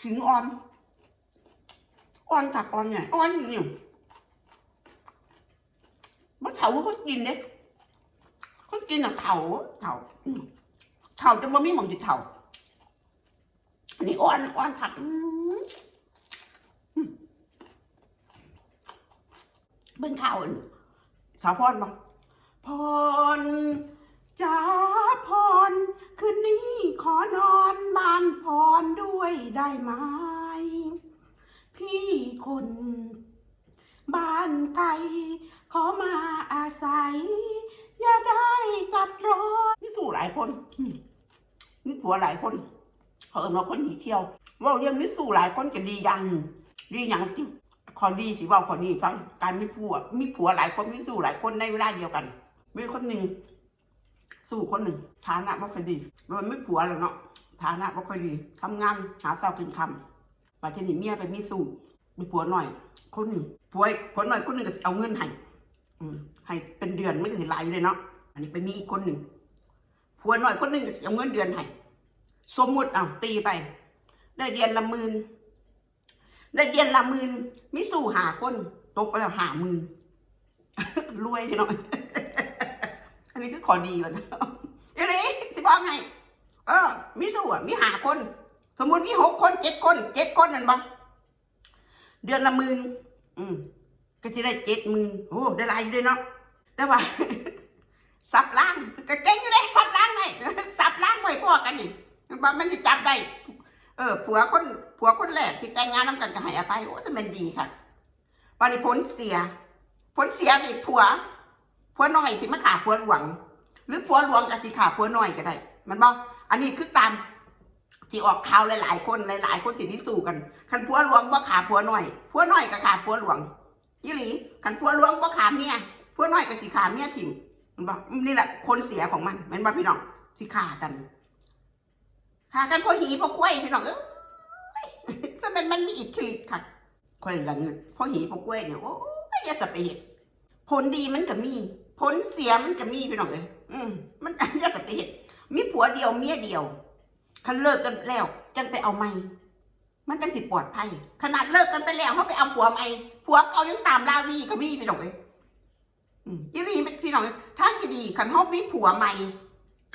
ขิงอ่อน อ่อนกับอ่อนไงอ่อนอยู่นี่มันเถาเขากินเด้เขากินอะเถาเถาเถาจะบ่มีหมองจิเถาอันนี้อ่อนอ่อนผักเบิ่งข่าวสาวพรบ่พรจ้าพรคืนนี้ขอนอนบ้า ด้วยได้ไหม พี่คน บ้านไกลขอมาอาศัย อย่าได้ตัดร้อนมีสู่หลายคนอืมมีผัวหลายคนเขาเอิญว่าคนหนีเที่ยว ว่าเรื่องมีสู่หลายคนก็ดียังดีอย่างที่ขอดีสิว่าขอดีฟังการมีผัวมีผัวหลายคนมีสู่หลายคนในเวลาเดียวกันมีคนหนึ่งสู่คนหนึ่งฐานะไม่ค่อยดีมันไม่ผัวแล้วเนาะ ฐานะไม่ค่อยดีทำงานหาเช้ากินคำปัจจุบันเมียไปมีสู่มีผัวหน่อยคนหนึ่งผัวผัวหน่อยคนหนึ่งก็เอาเงินให้อืมให้เป็นเดือนไม่ถึงหลายเลยเนาะอันนี้ไปมีอีกคนหนึ่งผัวหน่อยคนหนึ่งก็เอาเงินเดือนให้สมมุติเอาตีไป ได้เดือนละหมื่นได้เดือนละหมื่นมีสู่หาคนตกไปแล้วหาหมื่นรวยพี่น้องอันนี้คือขอดีก่อนนะเดี๋ยวนี้สิบอกไง เออ มีสู้อะมีหาคน สมมุติมีหกคนเจ็ดคนเจ็ดคนนั่นบ้เดือนละหมื่นอืมก็จะได้เจ็ดหมื่นโอ้ได้หลายอยู่เลยเนาะแต่ว่าสับล้างก็เก่งอยู่ได้สับล้างได้สับล้างไว้พอกันนี่มันบ่มันจะจับได้ เออ ผัวคนผัวคนแรกที่แต่งงานน้ำกันก็ห้อภัยโอ้จะเป็นดีค่ะวันนี้ผลเสีย ผลเสียนี่ผัวผัวน้อยสิมาขาผัวหลวง หรือผัวหลวงกับสิขาผัวน้อยก็ได้ มันบอก อันนี้คือตามที่ออกข่าวหลายๆ คนหลายๆ คนติดพิสูจน์กันคันผัวหลวงบ่ขาผัวหน้อยผัวหน้อยก็ขาผัวหลวงยี่หลีคันผัวหลวงบ่ขาเมียผัวหน้อยก็สิขาเมียถิ่มมันบอกนี่แหละคนเสียของมันมันบอกพี่น้องสิขากันขากันพราะหีพราะกล้วยพี่น้องเอ้ยจะเป็นมันมีอิทธิฤทธิ์ค่ะคนละเงินพราะหีพราะกล้วยเนี่ยโอ้ยอย่าสเปเหตุผลดีมันก็มี ผลเสียมันก็มีพี่น้องเลยอืมมันอย่าสเปเหตุ มีผัวเดียวเมียเดียวคันเลิกกันแล้วจังไปเอาไม่มันจังสิปลอดภัยขนาดเลิกกันไปแล้วเขาไปเอาผัวใหม่ผัวเก่ายังตามลาวีก็มีพี่น้องเลยอืมยี่นี่พี่น้องถ้าที่ดีคันเขามีผัวใหม่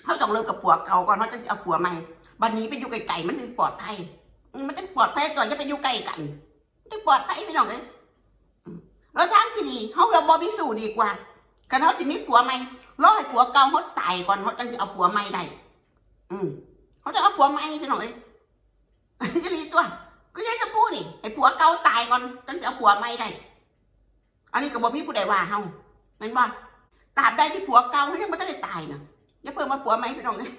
เขาต้องเลิกกับผัวเก่าก่อนเขาจะเอาผัวใหม่บัดนี้ไปอยู่ไกลๆมันถึงปลอดภัยมันจะปลอดภัยก่อนจะไปอยู่ใกล้กันมันจะปลอดภัยพี่น้องเลยแล้วทางที่ดีเขาเราบอพิสูจดีกว่า กันเขาสิมีผัวใหม่รอให้ผัวเก่าเขาตายก่อนเขาจะเอาผัวใหม่ได้อืมเขาจะเอาผัวใหม่พี่น้องเอ้ยจะดีตัวก็ยังจะพูดนี่ให้ผัวเก่าตายก่อนจังสิเอาผัวใหม่ได้อันนี้ก็บอมี่ผู้ใดว่าเฮาแม่นว่าตราบใดที่ผัวเก่าเขายังไม่ได้ตายนะอย่าเพิ่มมาผัวใหม่พี่น้องเอ้ย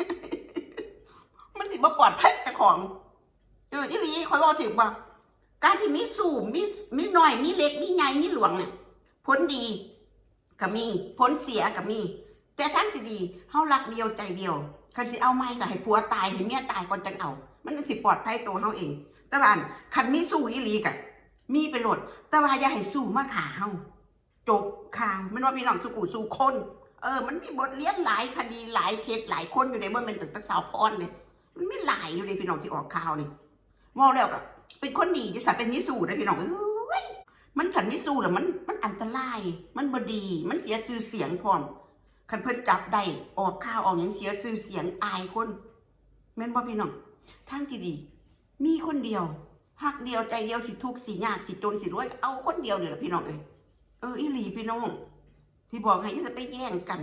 มันสิบ่ปลอดภัยแต่ของเอออีหลีคอยบอกถึงว่าการที่มีสูงมีมีหน้อยมีเล็กมีใหญ่มีหลวงเนี่ยผลดี ก็มีผลเสียก็มี แต่ทั้งที่ดีเฮารักเดียวใจเดียวคันสิเอาไม่ก็ให้ผัวตายให้เมียตายก่อนจังเอา มันสิปลอดภัยตัวเฮาเอง แต่ว่าคันมีสู้อีหลีกะมีไปโหลด แต่ว่าอย่าให้สู้มาขาเฮาจบข่าวมันว่าพี่น้องสุกุสู้คนเออ มันมีบทเรียนหลายคดีหลายเคสหลายคนอยู่ในเมื่อมันตั้งสาวพรเนี่ยมันไมีหลายอยู่ในพี่น้องที่ออกข่าวนี่มองแล้วก็เป็นคนดีจะสัเป็นมิสูนะพี่น้องเอ้ย มันขันมิสูแล้วมันมันอันตราย มันบดี มันเสียชื่อเสียงพร้อมคันเพิ่นจับได้ออกข่าวออกอย่างเสียชื่อเสียงอายคนแม่นบ่พี่น้องทางที่ดี มีคนเดียวหักเดียวใจเดียวสิทุกสิยากสิจนสิรวยเอาคนเดียวนี่แหละพี่น้องเอ้ยเอออีหลีพี่น้องที่บอกให้จะไปแย่งกัน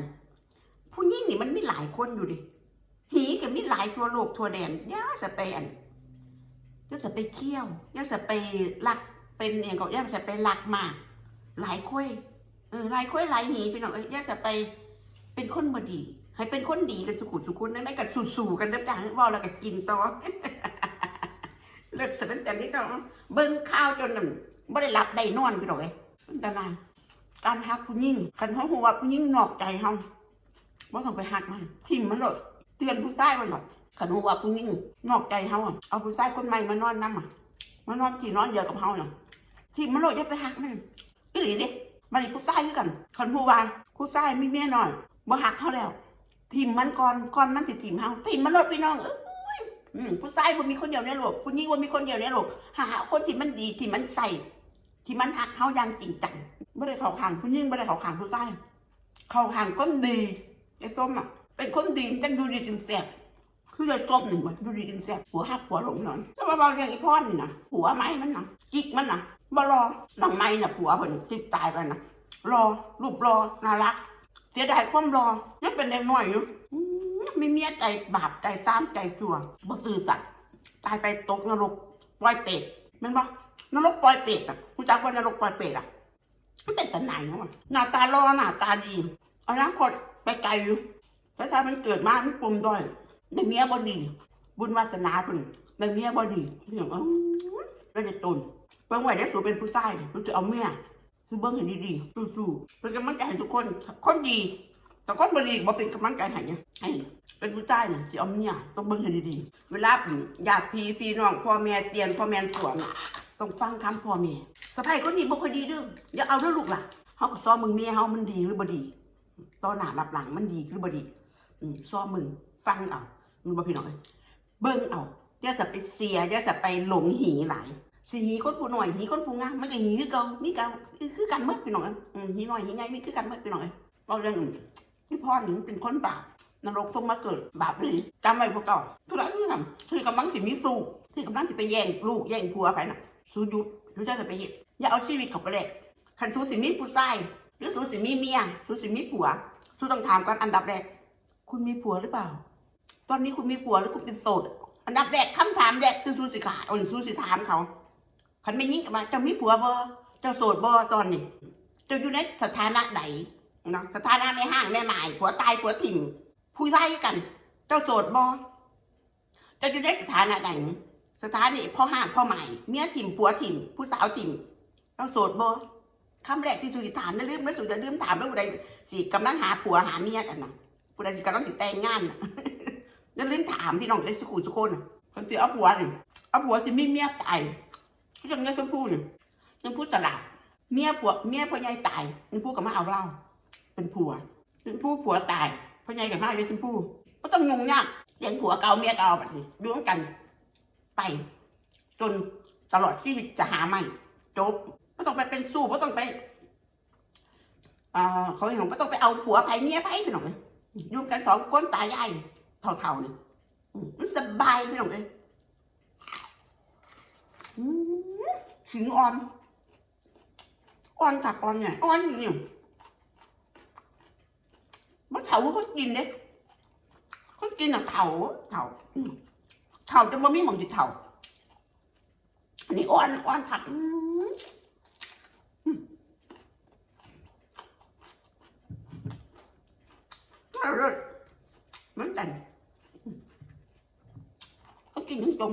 ผู้หญิงนี่มันไมีหลายคนอยู่ดิหีก็มีหลายทั่วโลกทั่วแดนย่าสเปนย่าจะไปเคี่ยวย่าจะไปลัก เป็นอย่างก็ย่าจะไปหลักมาก หลายคุยเออหลายคุยหลายหีพี่น้องเอ้ยย่าจะไปเป็นคนบดี ให้เป็นคนดีกันสุขุสุขุนนั่นได้กันสู่ๆกันเด้อจังว่าแล้วก็กินต่อเลิกสนันแต่นี้ก็เบิ่งข้าวจนไม่ได้หลับได้นอนพี่น้องเอ้ยอันายการหักผู้หญิงคันเขาหัวผู้หญิงนอกใจเฮาบ่ต้องไปหักมันทิ่มมันเลยเตือนผู้ชายมันหน่อยขันหัวผู้หญิงนอกใจเฮาเอาผู้ชายคนใหม่มานอนน้ำอะมานอนที่นอนเดียวกับเฮาน่ะ ที่มันโลดย่าไปหักมันอีหลีด้มันอีผู้ชายคือกันขันผู้วางผู้ชายมีเมียน้อยบ่หักเขาแล้วทิมมันก่อนก่อนมันสิดทิมเฮาทิมมันโลดพี่น้องเอ้ยอืมผู้ชายบ่มีคนเดียวในโลกผู้หญิงบ่มีคนเดียวในโลกหาคนที่มันดีที่มันใส่ที่มันหักเฮาอย่างจริงจังบ่ได้เข้าข้างผู้หญิงบ่ได้เข้าข้างผู้ชายเข้าข้างคนดีไอ้ส้มอะเป็นคนดีมันจังดูดีจริงแซ่บคือไอ้ส้มนี่งมันดูดีจริงแซ่บหัวหักหัวหลงหน่อนแต่ว่าเบาเรื่องอีพ่อนี่นะหัวไม้มันนะจิกมันนะ บ่รอหลังไม้น่ะผัวเพิ่นติดตายไปนะรอรูปรอน่ารัก เสียดายความรอยังเป็นเด็กน้อยอยู่อื้อมีเมียใจบาปใจซ้ำใจชั่วบ่ซื่อสัตย์ตายไปตกนรกปล่อยเปรตแม่นบ่นรกปล่อยเปรตอะรู้จักว่านรกปล่อยเปรตอะมันเป็นตะไหนเนาะหน้าตารอหน้าตาดีอนาคตไปไกลอยู่แต่ถ้ามันเกิดมามันปมด้อยได้เมียบ่ดี บุญวาสนาเพิ่นได้เมียบ่ดีเรื่องอื้อแล้วจะตุน เบิ่งไว้ได้สูเป็นผู้ชายสูจะเอาเมียคือเบิ้งให้ดีๆสู้ๆเป็นกำลังใจให้ทุกคน คนดี แต่คนบดีบ่เป็นกำลังใจให้เนี่ยให้เป็นผู้ใต้เนี่ยสิเอาเมียต้องเบิ้งให้ดีๆเวลาญาติพี่พี่น้องพ่อแม่เตียนพ่อแม่สวนต้องฟังคำพ่อแม่สะใภ้คนนี้บ่ค่อยดีเด้ออย่าเอาเด้อลูกล่ะเฮาก็ซ้อมมึงเมียเฮามันดีหรือบ่ดีตอนหน้ารับหลังมันดีหรือบ่ดีอืมซ้อมมึงฟังเอามึงบ่พี่น้องเอ้ยเบิ่งเอาอย่าจะไปเสียอย่าจะไปหลงหีหลาย สีหีคนผู้หน่อยหีคนผู้งามมันจะหีคือเก่ามีกันคือกันหมดพี่น้องอะอืมหีหน่อยหีใหญ่มีคือกันหมดพี่น้องเอ้ยเอาเรื่องที่พ่อนี่เป็นคนบาปนรกส่งมาเกิดบาปเลยจำไว้พวกเก่าทุกอย่างที่ทำคือกำลังสิมีสู้ที่กำลังสิไปแย่งลูกแย่งผัวไปน่ะสู้ยุดรู้จักจะไปเฮ็ดอย่าเอาชีวิตเขาไปแลกคันสู้สิมีผู้ชายหรือสู้สิมีเมียสู้สิมีผัวสู้ต้องถามก่อนอันดับแรกคุณมีผัวหรือเปล่า ตอนนี้คุณมีผัวหรือคุณเป็นโสด อันดับแรกคำถามแรกคือสู้สิขาอาหรือสู้สิถามเขา คันไม่ยิ่งกับว่าเจ้ามีผัวบ่เจ้าโสดบ่ตอนนี้ เจ้าอยู่ในสถานะใดเนาะสถานะในห้างในหมายผัวตายผัวถิ่มผู้ชายกัน เจ้าโสดบ่เจ้าอยู่ในสถานะใดสถานีพ่อห้างพ่อใหม่เมียถิ่มผัวถิ่มผู้สาวถิ่มเจ้าโสดบ่คำแรกที่สุดถามนั่นลืมไม่สุดจะลืมถามแล้วผู้ใดสิกำลังหาผัวหาเมียกันนะผู้ใดสิกำลังสิแต่งงานน่ะจะลืมถามพี่น้องได้สุขุสุคนคนสิเอาผัวนี่เอาผัวสิมีเมียตาย ที่จังเงี้ยชมพู่เนี่ยชมพู่ตลาดเมียผัวเมียพ่อใหญ่ตายชมพู่กับมาเอาเหล้าเป็นผัวชมพู่ผัวตายพ่อใหญ่กับมาเอาชมพู่ก็ต้องงงยากเลี้ยงผัวเก่าเมียเก่าแบบนี้อยู่ด้วยกัน ไป จนตลอดชีวิตจะหาใหม่จบไม่ต้องไปเป็นสู้ไม่ต้องไปอ่าเขาเห็นไม่ต้องไปเอาผัวไปเมียไปพี่น้องเลยยู่กันสองคนตายายเท่าๆนี่อืมมันสบายพี่น้องเลยอืม ขิงอ่อนอ่อนกับอ่อนเนี่ยอ่อนอยู่เนี่ยมันเถาเขากินเด้เขากินอะเถาเถาเถาจะบ่มีหมองจิเถาอันนี้อ่อนอ่อนผักอร่อยมือนกันอืมเขากินทั้งจม